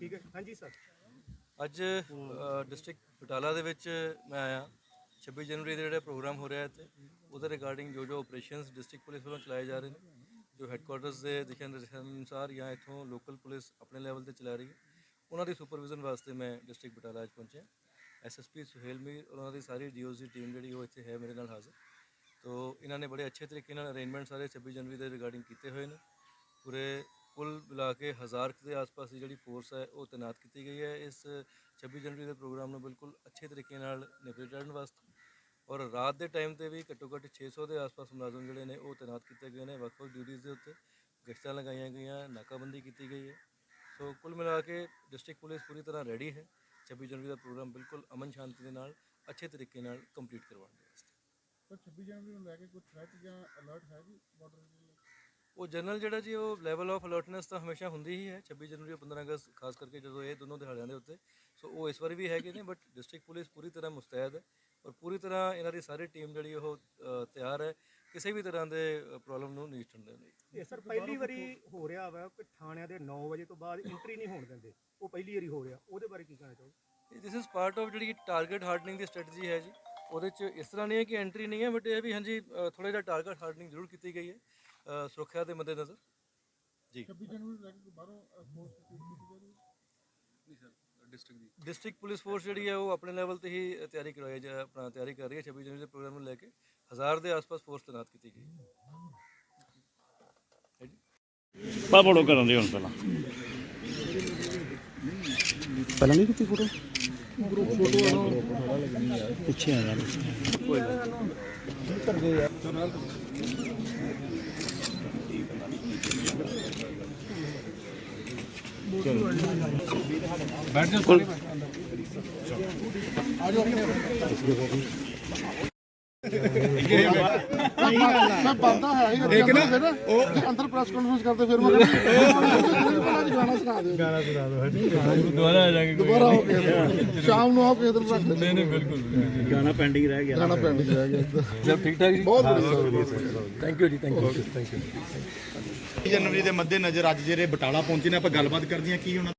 ਠੀਕ ਹੈ। ਹਾਂਜੀ ਸਰ। ਅੱਜ ਡਿਸਟ੍ਰਿਕਟ ਬਟਾਲਾ ਦੇ ਵਿੱਚ ਮੈਂ ਆਇਆ। 26 ਜਨਵਰੀ ਦੇ ਜਿਹੜਾ ਪ੍ਰੋਗਰਾਮ ਹੋ ਰਿਹਾ ਇੱਥੇ, ਉਹਦੇ ਰਿਗਾਰਡਿੰਗ ਜੋ ਜੋ ਆਪਰੇਸ਼ਨਸ ਡਿਸਟ੍ਰਿਕਟ ਪੁਲਿਸ ਵੱਲੋਂ ਚਲਾਏ ਜਾ ਰਹੇ ਨੇ, ਜੋ ਹੈੱਡਕੁਆਟਰਸ ਦੇ ਦਿਸ਼ਾ ਨਿਰਦੇਸ਼ਾਂ ਅਨੁਸਾਰ ਜਾਂ ਇੱਥੋਂ ਲੋਕਲ ਪੁਲਿਸ ਆਪਣੇ ਲੈਵਲ ਤੇ ਚਲਾ ਰਹੀ ਹੈ, ਉਹਨਾਂ ਦੀ ਸੁਪਰਵਿਜ਼ਨ ਵਾਸਤੇ ਮੈਂ ਡਿਸਟ੍ਰਿਕਟ ਬਟਾਲਾ 'ਚ ਪਹੁੰਚਿਆ। ਐਸਐਸਪੀ ਸੁਹੇਲ ਮੀਰ ਉਹਨਾਂ ਦੀ ਸਾਰੀ ਡੀਓਸ ਦੀ ਟੀਮ ਜਿਹੜੀ ਉਹ ਇੱਥੇ ਹੈ ਮੇਰੇ ਨਾਲ ਹਾਜ਼ਰ। ਤੋ, ਇਹਨਾਂ ਨੇ ਬੜੇ ਅੱਛੇ ਤਰੀਕੇ ਨਾਲ ਅਰੇਂਜਮੈਂਟ ਸਾਰੇ 26 ਜਨਵਰੀ ਦੇ ਰਿਗਾਰਡਿੰਗ ਕੀਤੇ ਹੋਏ ਨੇ। ਪੂਰੇ ਕੁੱਲ ਮਿਲਾ ਕੇ ਹਜ਼ਾਰ ਦੇ ਆਸ-ਪਾਸ ਦੀ ਜਿਹੜੀ ਫੋਰਸ ਹੈ, ਉਹ ਤੈਨਾਤ ਕੀਤੀ ਗਈ ਹੈ। ਇਸ 26 ਜਨਵਰੀ ਦੇ ਪ੍ਰੋਗਰਾਮ ਨੂੰ ਬਿਲਕੁਲ ਅੱਛੇ ਤਰੀਕੇ ਨਾਲ ਨਿਪਟ ਚੜ੍ਹਨ ਵਾਸਤੇ ਔਰ ਰਾਤ ਦੇ ਟਾਈਮ ਤੇ ਵੀ ਘੱਟੋ ਘੱਟ 600 ਦੇ ਆਸ-ਪਾਸ ਮੁਲਾਜ਼ਮ ਜਿਹੜੇ ਨੇ, ਉਹ ਤੈਨਾਤ ਕੀਤੇ ਗਏ ਨੇ। ਵੱਖ-ਵੱਖ ਡਿਊਟੀਆਂ ਦੇ ਉੱਤੇ ਗਸ਼ਤਾਂ ਲਗਾਈਆਂ ਗਈਆਂ, ਨਾਕਾਬੰਦੀ ਕੀਤੀ ਗਈ ਹੈ। ਸੋ ਕੁੱਲ ਮਿਲਾ ਕੇ ਡਿਸਟ੍ਰਿਕਟ ਪੁਲਿਸ ਪੂਰੀ ਤਰ੍ਹਾਂ ਰੈਡੀ ਹੈ। 26 ਜਨਵਰੀ ਦਾ ਪ੍ਰੋਗਰਾਮ ਬਿਲਕੁਲ ਅਮਨ ਸ਼ਾਂਤੀ ਦੇ ਨਾਲ, ਅੱਛੇ ਤਰੀਕੇ ਨਾਲ ਕੰਪਲੀਟ ਕਰਵਾਉਣ ਦੇ ਵਾਸਤੇ। 26 ਜਨਵਰੀ ਨੂੰ ਲੈ ਕੇ ਕੋਈ ਥ੍ਰੈਟ ਜਾਂ ਅਲਰਟ ਹੈ ਜੀ ਬਾਰਡਰ ਦੇ ਉਹ ਜਨਰਲ ਜਿਹੜਾ ਜੀ ਉਹ ਲੈਵਲ ਆਫ ਅਲਰਟਨੈਸ ਤਾਂ ਹਮੇਸ਼ਾ ਹੁੰਦੀ ਹੀ ਹੈ। 26 ਜਨਵਰੀ ਔਰ 15 ਅਗਸਤ ਖਾਸ ਕਰਕੇ ਜਦੋਂ ਇਹ ਦੋਨੋਂ ਦਿਹਾੜਿਆਂ ਦੇ ਉੱਤੇ। ਸੋ ਉਹ ਇਸ ਵਾਰੀ ਵੀ ਹੈਗੇ ਨੇ ਬਟ ਡਿਸਟ੍ਰਿਕਟ ਪੁਲਿਸ ਪੂਰੀ ਤਰ੍ਹਾਂ ਮੁਸਤੈਦ ਹੈ ਔਰ ਪੂਰੀ ਤਰ੍ਹਾਂ ਇਹਨਾਂ ਦੀ ਸਾਰੀ ਟੀਮ ਜਿਹੜੀ ਉਹ ਤਿਆਰ ਹੈ। ਕਿਸੇ ਵੀ ਤਰ੍ਹਾਂ ਦੇ ਪ੍ਰੋਬਲਮ ਨੂੰ ਨਿਸ਼ਟਣ ਦੇ ਲਈ ਇਹ ਸਰ ਪਹਿਲੀ ਵਾਰੀ ਹੋ ਰਿਹਾ ਵਾ ਕਿ ਥਾਣਿਆਂ ਦੇ 9 ਵਜੇ ਤੋਂ ਬਾਅਦ ਐਂਟਰੀ ਨਹੀਂ ਹੋਣ ਦਿੰਦੇ। ਉਹ ਪਹਿਲੀ ਵਾਰੀ ਹੋ ਰਿਹਾ। ਉਹਦੇ ਬਾਰੇ ਕੀ ਕਹਿਣਾ ਚਾਹੋਗੇ? ਦਿਸ ਇਜ਼ ਪਾਰਟ ਆਫ ਜਿਹੜੀ ਟਾਰਗੇਟ ਹਾਰਡਨਿੰਗ ਦੀ ਸਟ੍ਰੈਟਜੀ ਹੈ ਜੀ। ਉਹਦੇ ਚ ਇਸ ਤਰ੍ਹਾਂ ਨਹੀਂ ਹੈ ਕਿ ਐਂਟਰੀ ਨਹੀਂ ਹੈ ਬਟ ਇਹ ਵੀ ਹਾਂਜੀ ਥੋੜਾ ਜਿਹਾ ਟਾਰਗੇਟ ਹਾਰਡਨਿੰਗ ਜ਼ਰੂਰ ਕੀਤੀ ਗਈ ਹੈ। ਅ, ਸੁਰੱਖਿਆ ਦੇ ਮੱਦੇਨਜ਼ਰ ਜੀ। 26 ਜਨਵਰੀ ਨੂੰ ਲੈ ਕੇ ਬਾਹਰੋਂ ਫੋਰਸ ਕੀਤੀ ਜਾ ਰਹੀ ਹੈ। ਡਿਸਟ੍ਰਿਕਟ ਪੁਲਿਸ ਫੋਰਸ ਜਿਹੜੀ ਹੈ ਉਹ ਆਪਣੇ ਲੈਵਲ ਤੇ ਹੀ ਤਿਆਰੀ ਕਰਵਾਈ ਜਾ ਆਪਣਾ ਤਿਆਰੀ ਕਰ ਰਹੀ ਹੈ 26 ਜਨਵਰੀ ਦੇ ਪ੍ਰੋਗਰਾਮ ਨੂੰ ਲੈ ਕੇ। ਹਜ਼ਾਰ ਦੇ ਆਸ-ਪਾਸ ਫੋਰਸ ਤੈਨਾਤ ਕੀਤੀ ਗਈ ਹੈ। ਹੈ ਜੀ। ਪਾ ਫੋਟੋ ਕਰਨ ਦੇ ਹੁਣ ਪਹਿਲਾਂ। ਪਹਿਲਾਂ ਨਹੀਂ ਕੀਤੀ ਫੋਟੋ ਗਰੁੱਪ ਫੋਟੋ ਪਿੱਛੇ ਆ ਜਾਣਾ ਮੈਂ ਬੰਦਾ ਹੈ ਹੀ ਇੱਕ ਨਾ ਉਹ ਅੰਦਰ ਪ੍ਰੈਸ ਕਾਨਫਰੰਸ ਕਰਦੇ ਫਿਰ ਮੈਂ ਪਹਿਲਾਂ ਗਾਣਾ ਸੁਣਾ ਦਿਓ। ਗਾਣਾ ਸੁਣਾ ਦਿਓ ਦੁਬਾਰਾ ਆ ਜਾਗੇ ਦੁਬਾਰਾ ਹੋ ਕੇ ਸ਼ਾਮ ਨੂੰ ਆ ਕੇ ਇਧਰ ਰੱਖ ਨਹੀਂ ਨਹੀਂ ਬਿਲਕੁਲ ਗਾਣਾ ਪੈਂਡਿੰਗ ਰਹਿ ਗਿਆ। ਗਾਣਾ ਪੈਂਡਿੰਗ ਰਹਿ ਗਿਆ। ਸਭ ਠੀਕ ਠਾਕ ਜੀ? ਬਹੁਤ ਬੜੀ ਥੈਂਕ ਯੂ ਜੀ ਥੈਂਕ ਯੂ ਥੈਂਕ ਯੂ ਜਨਵਰੀ ਦੇ ਮੱਦੇ ਨਜ਼ਰ ਅੱਜ ਜਿਹੜੇ ਬਟਾਲਾ ਪਹੁੰਚੇ ਨੇ ਆਪਾਂ ਗੱਲਬਾਤ ਕਰਦੇ ਹਾਂ ਕੀ ਉਹਨਾਂ